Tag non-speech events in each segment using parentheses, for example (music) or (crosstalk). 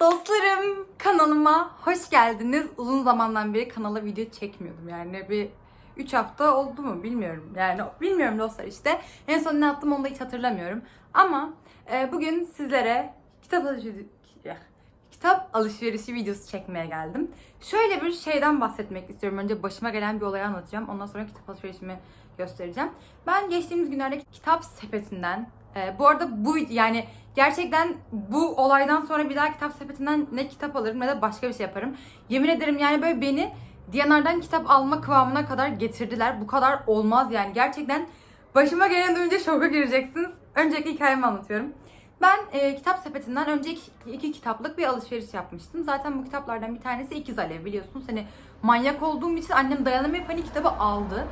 Dostlarım kanalıma hoş geldiniz. Uzun zamandan beri kanala video çekmiyordum yani bir 3 hafta oldu mu bilmiyorum yani bilmiyorum dostlar işte. En son ne yaptım onu da hiç hatırlamıyorum. Ama e, bugün sizlere kitap alışverişi, kitap alışverişi videosu çekmeye geldim. Şöyle bir şeyden bahsetmek istiyorum. Önce başıma gelen bir olayı anlatacağım. Ondan sonra kitap alışverişimi göstereceğim. Ben geçtiğimiz günlerde kitap sepetinden e, bu arada bu yani gerçekten bu olaydan sonra bir daha kitap sepetinden ne kitap alırım ne de başka bir şey yaparım. Yemin ederim yani böyle beni Diyanar'dan kitap alma kıvamına kadar getirdiler. Bu kadar olmaz yani. Gerçekten başıma gelen duyunca şoka gireceksiniz. Öncelikle hikayemi anlatıyorum. Ben e, kitap sepetinden önce iki, iki kitaplık bir alışveriş yapmıştım. Zaten bu kitaplardan bir tanesi İkiz Alev biliyorsunuz. Hani manyak olduğum için annem dayanamayıp hani kitabı aldı.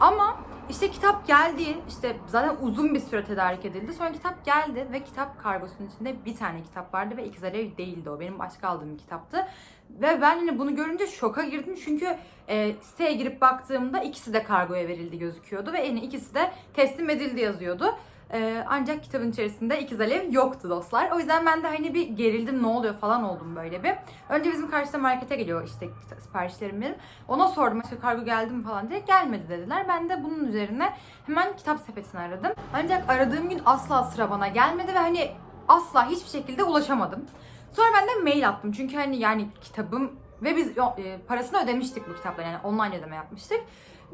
Ama işte kitap geldi. işte zaten uzun bir süre tedarik edildi. Sonra kitap geldi ve kitap kargosunun içinde bir tane kitap vardı ve İkiz Alev değildi o. Benim başka aldığım bir kitaptı. Ve ben hani bunu görünce şoka girdim çünkü e, siteye girip baktığımda ikisi de kargoya verildi gözüküyordu ve en ikisi de teslim edildi yazıyordu. E, ancak kitabın içerisinde ikiz alev yoktu dostlar. O yüzden ben de hani bir gerildim ne oluyor falan oldum böyle bir. Önce bizim karşıda markete geliyor işte siparişlerim. Ona sordum işte kargo geldi mi falan diye gelmedi dediler. Ben de bunun üzerine hemen kitap sepetini aradım. Ancak aradığım gün asla sıra bana gelmedi ve hani asla hiçbir şekilde ulaşamadım. Sonra ben de mail attım. Çünkü hani yani kitabım ve biz e, parasını ödemiştik bu kitapları yani online ödeme yapmıştık.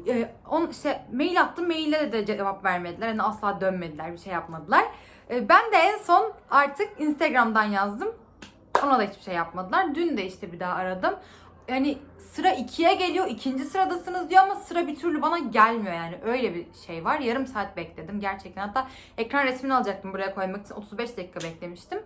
E, on, işte mail attım, maille de cevap vermediler. Hani asla dönmediler, bir şey yapmadılar. E, ben de en son artık Instagram'dan yazdım. Ona da hiçbir şey yapmadılar. Dün de işte bir daha aradım. Yani sıra ikiye geliyor, ikinci sıradasınız diyor ama sıra bir türlü bana gelmiyor yani. Öyle bir şey var. Yarım saat bekledim gerçekten. Hatta ekran resmini alacaktım buraya koymak için. 35 dakika beklemiştim.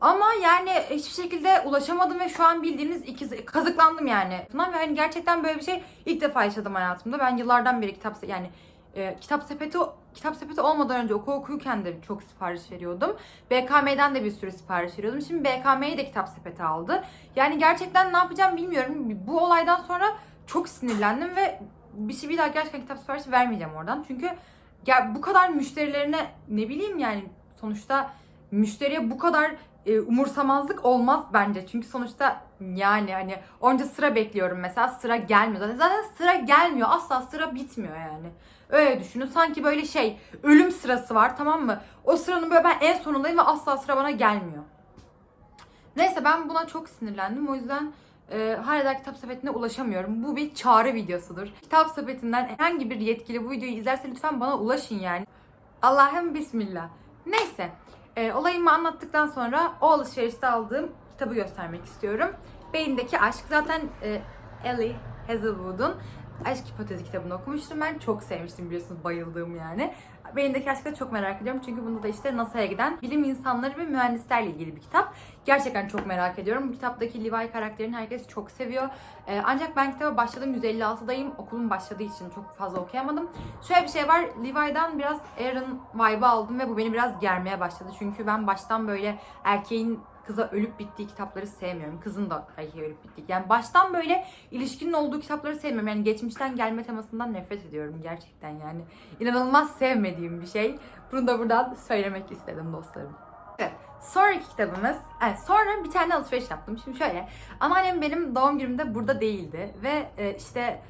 Ama yani hiçbir şekilde ulaşamadım ve şu an bildiğiniz ikiz kazıklandım yani. Ve hani gerçekten böyle bir şey ilk defa yaşadım hayatımda. Ben yıllardan beri kitap yani e, kitap sepeti kitap sepeti olmadan önce okul okuyken de çok sipariş veriyordum. BKM'den de bir sürü sipariş veriyordum. Şimdi BKM'yi de kitap sepeti aldı. Yani gerçekten ne yapacağım bilmiyorum. Bu olaydan sonra çok sinirlendim ve bir şey bir daha gerçekten kitap siparişi vermeyeceğim oradan. Çünkü ya bu kadar müşterilerine ne bileyim yani sonuçta müşteriye bu kadar e, umursamazlık olmaz bence. Çünkü sonuçta yani hani onca sıra bekliyorum mesela sıra gelmiyor. Zaten, zaten sıra gelmiyor. Asla sıra bitmiyor yani. Öyle düşünün. Sanki böyle şey ölüm sırası var tamam mı? O sıranın böyle ben en sonundayım ve asla sıra bana gelmiyor. Neyse ben buna çok sinirlendim. O yüzden e, hala kitap sepetine ulaşamıyorum. Bu bir çağrı videosudur. Kitap sepetinden herhangi bir yetkili bu videoyu izlerse lütfen bana ulaşın yani. Allah'ım bismillah. Neyse. E, olayımı anlattıktan sonra o alışverişte aldığım kitabı göstermek istiyorum. Beyindeki Aşk. Zaten e, Ellie Hazelwood'un Aşk Hipotezi kitabını okumuştum ben. Çok sevmiştim biliyorsunuz bayıldığım yani. Beyindeki Aşk'ı çok merak ediyorum. Çünkü bunda da işte NASA'ya giden bilim insanları ve mühendislerle ilgili bir kitap. Gerçekten çok merak ediyorum. Bu kitaptaki Levi karakterini herkes çok seviyor. Ee, ancak ben kitaba başladım 156'dayım. Okulum başladığı için çok fazla okuyamadım. Şöyle bir şey var. Levi'den biraz Aaron vibe aldım ve bu beni biraz germeye başladı. Çünkü ben baştan böyle erkeğin kıza ölüp bittiği kitapları sevmiyorum. Kızın da erkeğe ölüp bittiği. Yani baştan böyle ilişkinin olduğu kitapları sevmiyorum. Yani geçmişten gelme temasından nefret ediyorum gerçekten yani. İnanılmaz sevmediğim bir şey. Bunu da buradan söylemek istedim dostlarım. Evet. Sonraki kitabımız, evet sonra bir tane alışveriş yaptım. Şimdi şöyle, anneannem benim doğum günümde burada değildi ve e, işte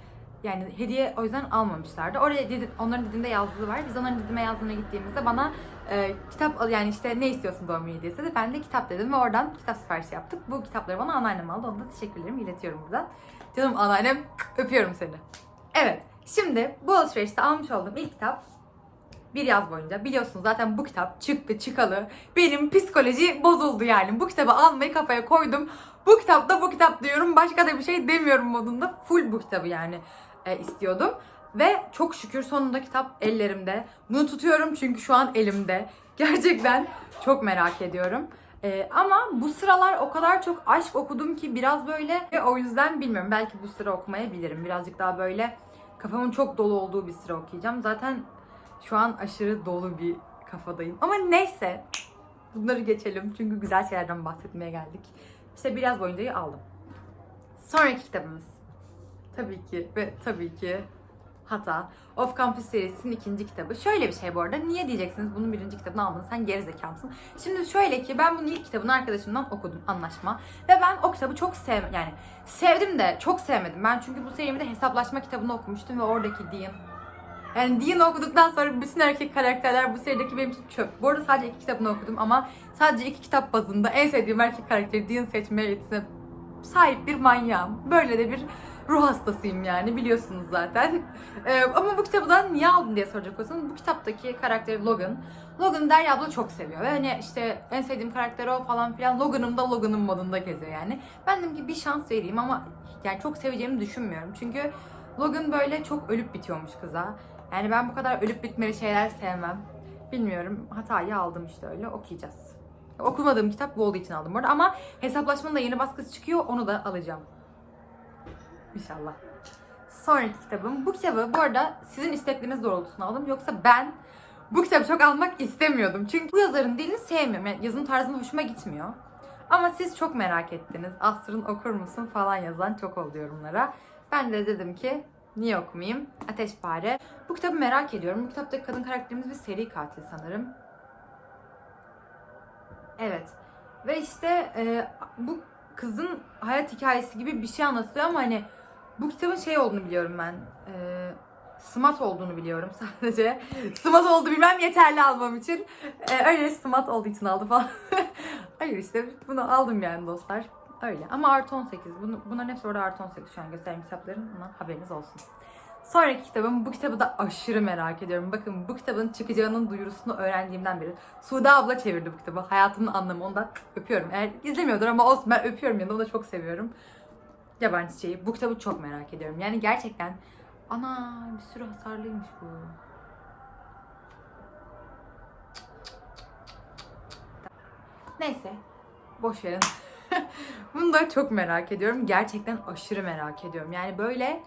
yani hediye o yüzden almamışlardı. Oraya dedi, onların dediğinde yazdığı var. Biz onların dediğime yazdığına gittiğimizde bana e, kitap al yani işte ne istiyorsun doğum günü hediyesi dedi. Ben de kitap dedim ve oradan kitap siparişi yaptık. Bu kitapları bana anneannem aldı. Ona da teşekkürlerimi iletiyorum buradan. Canım anneannem öpüyorum seni. Evet. Şimdi bu alışverişte almış olduğum ilk kitap bir yaz boyunca biliyorsunuz zaten bu kitap çıktı çıkalı benim psikoloji bozuldu yani bu kitabı almayı kafaya koydum bu kitap da bu kitap diyorum başka da bir şey demiyorum modunda full bu kitabı yani e, istiyordum ve çok şükür sonunda kitap ellerimde bunu tutuyorum çünkü şu an elimde (laughs) gerçekten çok merak ediyorum. Ee, ama bu sıralar o kadar çok aşk okudum ki biraz böyle ve o yüzden bilmiyorum belki bu sıra okumayabilirim. Birazcık daha böyle kafamın çok dolu olduğu bir sıra okuyacağım. Zaten şu an aşırı dolu bir kafadayım. Ama neyse. Bunları geçelim. Çünkü güzel şeylerden bahsetmeye geldik. İşte biraz boyunca aldım. Sonraki kitabımız. Tabii ki ve tabii ki Hata. Off Campus serisinin ikinci kitabı. Şöyle bir şey bu arada. Niye diyeceksiniz bunun birinci kitabını aldın sen gerizekalısın. Şimdi şöyle ki ben bunun ilk kitabını arkadaşımdan okudum Anlaşma. Ve ben o kitabı çok sev yani sevdim de çok sevmedim. Ben çünkü bu serimi de hesaplaşma kitabını okumuştum ve oradaki Dean yani Dean okuduktan sonra bütün erkek karakterler bu serideki benim için çöp. Bu arada sadece iki kitabını okudum ama sadece iki kitap bazında en sevdiğim erkek karakteri Dean seçmeye yetisine sahip bir manyağım. Böyle de bir ruh hastasıyım yani biliyorsunuz zaten. (laughs) Ee, ama bu kitabı da niye aldın diye soracak olursanız bu kitaptaki karakteri Logan. Logan Derya abla çok seviyor ve hani işte en sevdiğim karakter o falan filan Logan'ım da Logan'ın modunda geziyor yani. Ben dedim ki bir şans vereyim ama yani çok seveceğimi düşünmüyorum. Çünkü Logan böyle çok ölüp bitiyormuş kıza. Yani ben bu kadar ölüp bitmeli şeyler sevmem. Bilmiyorum. Hatayı aldım işte öyle. Okuyacağız. Okumadığım kitap bu olduğu için aldım bu. Ama hesaplaşmanın da yeni baskısı çıkıyor. Onu da alacağım. İnşallah. Sonraki kitabım. Bu kitabı bu arada sizin istekleriniz doğrultusunda aldım. Yoksa ben bu kitabı çok almak istemiyordum. Çünkü bu yazarın dilini sevmiyorum. Yani yazım tarzını hoşuma gitmiyor. Ama siz çok merak ettiniz. Asrın okur musun falan yazan çok oldu yorumlara. Ben de dedim ki niye okumayayım? Ateşpare. Bu kitabı merak ediyorum. Bu kitaptaki kadın karakterimiz bir seri katil sanırım. Evet. Ve işte e, bu kızın hayat hikayesi gibi bir şey anlatılıyor ama hani bu kitabın şey olduğunu biliyorum ben. E, smart olduğunu biliyorum (laughs) sadece. smart oldu bilmem yeterli almam için. E, öyle smart olduğu için aldı falan. (laughs) Hayır işte bunu aldım yani dostlar. Öyle. Ama artı 18. Bunu, bunların hepsi orada artı 18 şu an gösterdiğim kitapların. Buna haberiniz olsun. Sonraki kitabım. Bu kitabı da aşırı merak ediyorum. Bakın bu kitabın çıkacağının duyurusunu öğrendiğimden beri. Sude abla çevirdi bu kitabı. Hayatımın anlamı. Ondan öpüyorum. Eğer izlemiyordur ama olsun ben öpüyorum yanında. Onu da çok seviyorum. Yabancı çiçeği. Bu kitabı çok merak ediyorum. Yani gerçekten ana bir sürü hasarlıymış bu. Neyse. Boş verin. (laughs) Bunu da çok merak ediyorum. Gerçekten aşırı merak ediyorum. Yani böyle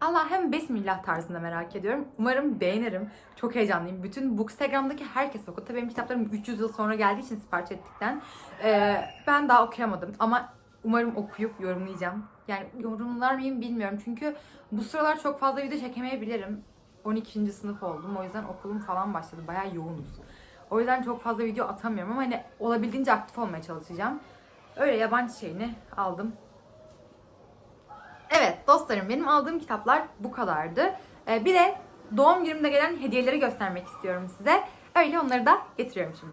Allah hem Besmillah tarzında merak ediyorum. Umarım beğenirim. Çok heyecanlıyım. Bütün Bookstagram'daki herkes okudu. Tabii benim kitaplarım 300 yıl sonra geldiği için sipariş ettikten. Ee, ben daha okuyamadım ama umarım okuyup yorumlayacağım. Yani yorumlar mıyım bilmiyorum. Çünkü bu sıralar çok fazla video çekemeyebilirim. 12. sınıf oldum. O yüzden okulum falan başladı. Bayağı yoğunuz. O yüzden çok fazla video atamıyorum ama hani olabildiğince aktif olmaya çalışacağım. Öyle yabancı şeyini aldım. Evet dostlarım benim aldığım kitaplar bu kadardı. Ee, bir de doğum günümde gelen hediyeleri göstermek istiyorum size. Öyle onları da getiriyorum şimdi.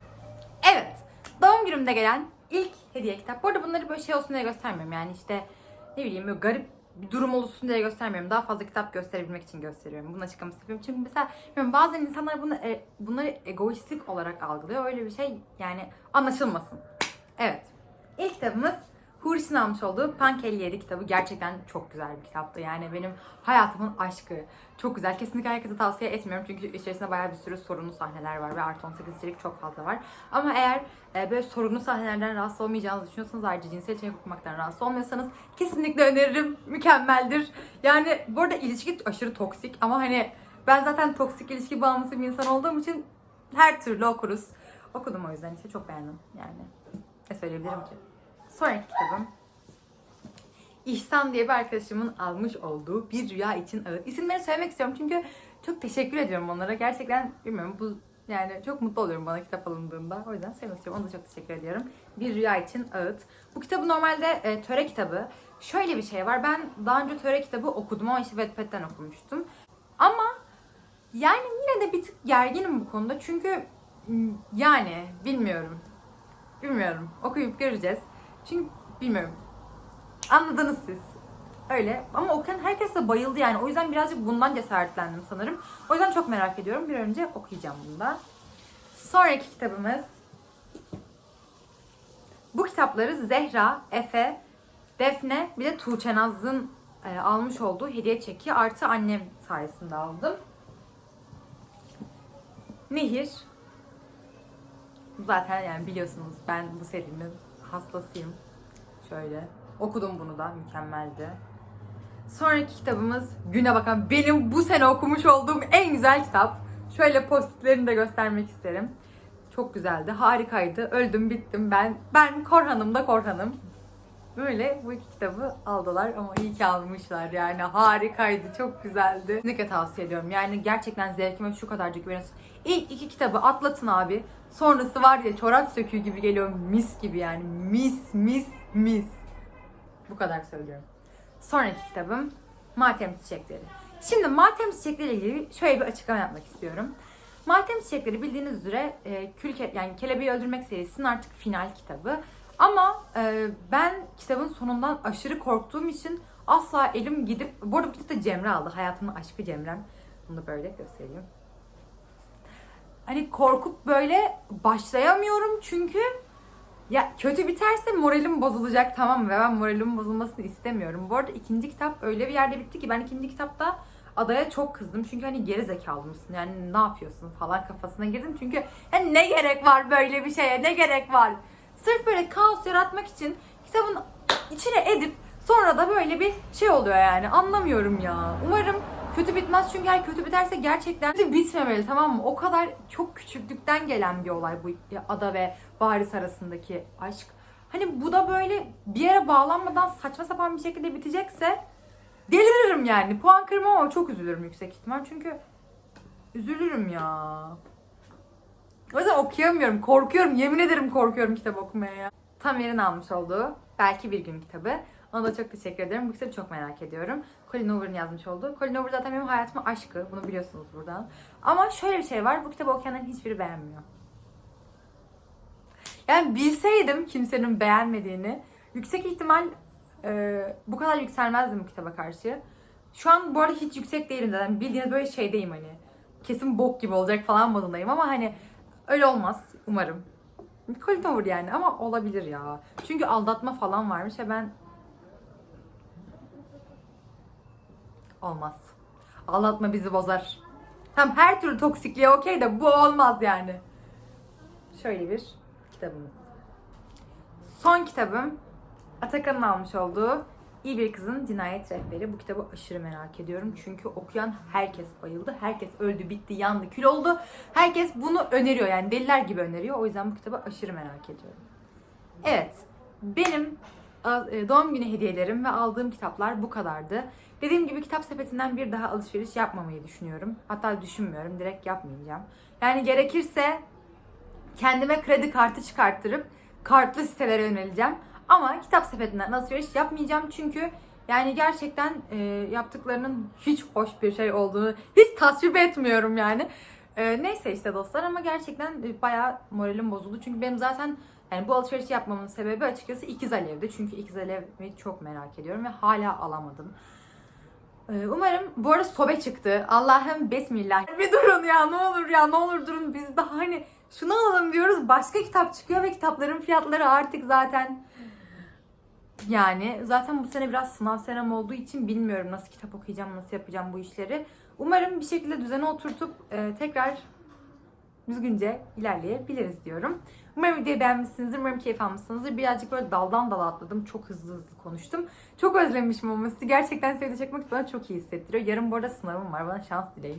Evet doğum günümde gelen ilk hediye kitap. Bu arada bunları böyle şey olsun diye göstermiyorum. Yani işte ne bileyim böyle garip bir durum olsun diye göstermiyorum. Daha fazla kitap gösterebilmek için gösteriyorum. Bunu açıklaması yapıyorum. Çünkü mesela bazen insanlar bunu, e, bunları egoistlik olarak algılıyor. Öyle bir şey yani anlaşılmasın. Evet. İlk kitabımız Huri'sin almış olduğu Punk 57 kitabı gerçekten çok güzel bir kitaptı. Yani benim hayatımın aşkı. Çok güzel. Kesinlikle herkese tavsiye etmiyorum. Çünkü içerisinde bayağı bir sürü sorunlu sahneler var ve artı 18 içerik çok fazla var. Ama eğer e, böyle sorunlu sahnelerden rahatsız olmayacağınızı düşünüyorsanız ayrıca cinsel içerik okumaktan rahatsız olmuyorsanız kesinlikle öneririm. Mükemmeldir. Yani bu arada ilişki aşırı toksik ama hani ben zaten toksik ilişki bağımlısı bir insan olduğum için her türlü okuruz. Okudum o yüzden işte çok beğendim yani. Ne söyleyebilirim ki? Sonraki kitabım İhsan diye bir arkadaşımın almış olduğu Bir Rüya için Ağıt. İsimleri söylemek istiyorum çünkü çok teşekkür ediyorum onlara. Gerçekten bilmiyorum bu yani çok mutlu oluyorum bana kitap alındığında. O yüzden söylemek istiyorum. Ona da çok teşekkür ediyorum. Bir Rüya için Ağıt. Bu kitabı normalde e, töre kitabı. Şöyle bir şey var. Ben daha önce töre kitabı okudum ama işte Wattpad'den okumuştum. Ama yani yine de bir tık gerginim bu konuda. Çünkü yani bilmiyorum. Bilmiyorum. Okuyup göreceğiz. Çünkü bilmiyorum. Anladınız siz. Öyle. Ama okuyan herkes de bayıldı yani. O yüzden birazcık bundan cesaretlendim sanırım. O yüzden çok merak ediyorum. Bir önce okuyacağım bunu da. Sonraki kitabımız. Bu kitapları Zehra, Efe, Defne bir de Tuğçe Naz'ın e, almış olduğu hediye çeki artı annem sayesinde aldım. Nehir. Zaten yani biliyorsunuz ben bu serinin hastasıyım. Şöyle. Okudum bunu da. Mükemmeldi. Sonraki kitabımız Güne Bakan. Benim bu sene okumuş olduğum en güzel kitap. Şöyle postitlerini de göstermek isterim. Çok güzeldi. Harikaydı. Öldüm bittim ben. Ben Korhan'ım da Korhan'ım. Böyle bu iki kitabı aldılar ama iyi ki almışlar yani harikaydı çok güzeldi. Kadar tavsiye ediyorum yani gerçekten zevkime şu kadarcık güveniyorsun. İlk iki kitabı atlatın abi. Sonrası var ya çorap söküğü gibi geliyor mis gibi yani mis mis mis. Bu kadar söylüyorum. Sonraki kitabım Matem Çiçekleri. Şimdi Matem Çiçekleri ilgili şöyle bir açıklama yapmak istiyorum. Matem Çiçekleri bildiğiniz üzere e, Kül yani Kelebeği Öldürmek serisinin artık final kitabı. Ama e, ben kitabın sonundan aşırı korktuğum için asla elim gidip... Bu arada bu kitabı da Cemre aldı. Hayatımın aşkı Cemrem. Bunu da böyle göstereyim. Hani korkup böyle başlayamıyorum çünkü ya kötü biterse moralim bozulacak tamam? Ve ben moralimin bozulmasını istemiyorum. Bu arada ikinci kitap öyle bir yerde bitti ki ben ikinci kitapta adaya çok kızdım. Çünkü hani geri zekalı mısın? Yani ne yapıyorsun falan kafasına girdim. Çünkü ne gerek var böyle bir şeye? Ne gerek var? Sırf böyle kaos yaratmak için kitabın içine edip sonra da böyle bir şey oluyor yani. Anlamıyorum ya. Umarım kötü bitmez çünkü eğer kötü biterse gerçekten bitmemeli tamam mı? O kadar çok küçüklükten gelen bir olay bu ada ve varis arasındaki aşk. Hani bu da böyle bir yere bağlanmadan saçma sapan bir şekilde bitecekse deliririm yani. Puan kırmam ama çok üzülürüm yüksek ihtimal. Çünkü üzülürüm ya. O yüzden okuyamıyorum. Korkuyorum. Yemin ederim korkuyorum kitap okumaya ya. Tam yerini almış olduğu Belki Bir Gün kitabı. Ona da çok teşekkür ederim. Bu kitabı çok merak ediyorum. Colin Hoover'ın yazmış olduğu. Colin Hoover zaten benim hayatımın aşkı. Bunu biliyorsunuz buradan. Ama şöyle bir şey var. Bu kitabı okuyanların hiçbiri beğenmiyor. Yani bilseydim kimsenin beğenmediğini yüksek ihtimal e, bu kadar yükselmezdim bu kitaba karşı. Şu an bu arada hiç yüksek değilim zaten. Bildiğiniz böyle şeydeyim hani. Kesin bok gibi olacak falan modundayım ama hani öyle olmaz umarım. Colin Hoover yani ama olabilir ya. Çünkü aldatma falan varmış ve ben olmaz. Aldatma bizi bozar. Hem her türlü toksikliğe okey de bu olmaz yani. Şöyle bir kitabımız. Son kitabım Atakan'ın almış olduğu İyi Bir Kızın Cinayet Rehberi. Bu kitabı aşırı merak ediyorum. Çünkü okuyan herkes bayıldı. Herkes öldü, bitti, yandı, kül oldu. Herkes bunu öneriyor yani deliler gibi öneriyor. O yüzden bu kitabı aşırı merak ediyorum. Evet, benim e, doğum günü hediyelerim ve aldığım kitaplar bu kadardı. Dediğim gibi kitap sepetinden bir daha alışveriş yapmamayı düşünüyorum. Hatta düşünmüyorum, direkt yapmayacağım. Yani gerekirse kendime kredi kartı çıkarttırıp kartlı sitelere yöneleceğim. Ama kitap sepetinden alışveriş yapmayacağım çünkü yani gerçekten e, yaptıklarının hiç hoş bir şey olduğunu hiç tasvip etmiyorum yani. E, neyse işte dostlar ama gerçekten e, bayağı moralim bozuldu. Çünkü benim zaten yani bu alışverişi yapmamın sebebi açıkçası İkiz Alev'di. Çünkü İkiz Alev'i çok merak ediyorum ve hala alamadım. E, Umarım bu arada sobe çıktı. Allah'ım besmillah. Bir durun ya ne olur ya ne olur durun. Biz daha hani şunu alalım diyoruz. Başka kitap çıkıyor ve kitapların fiyatları artık zaten yani zaten bu sene biraz sınav senem olduğu için bilmiyorum nasıl kitap okuyacağım, nasıl yapacağım bu işleri. Umarım bir şekilde düzene oturtup e, tekrar düzgünce ilerleyebiliriz diyorum. Umarım videoyu beğenmişsinizdir, umarım keyif almışsınızdır. Birazcık böyle daldan dala atladım, çok hızlı hızlı konuştum. Çok özlemişim ama sizi gerçekten sevdi çekmek bana çok iyi hissettiriyor. Yarın bu arada sınavım var, bana şans dileyin.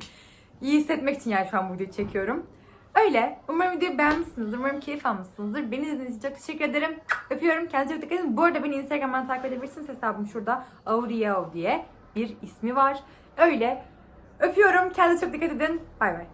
İyi hissetmek için yani şu an bu videoyu çekiyorum. Öyle. Umarım videoyu beğenmişsinizdir. Umarım keyif almışsınızdır. Beni izlediğiniz için çok teşekkür ederim. Öpüyorum. Kendinize dikkat edin. Bu arada beni Instagram'dan takip edebilirsiniz. Hesabım şurada. Aurieo diye bir ismi var. Öyle. Öpüyorum. Kendinize çok dikkat edin. Bay bay.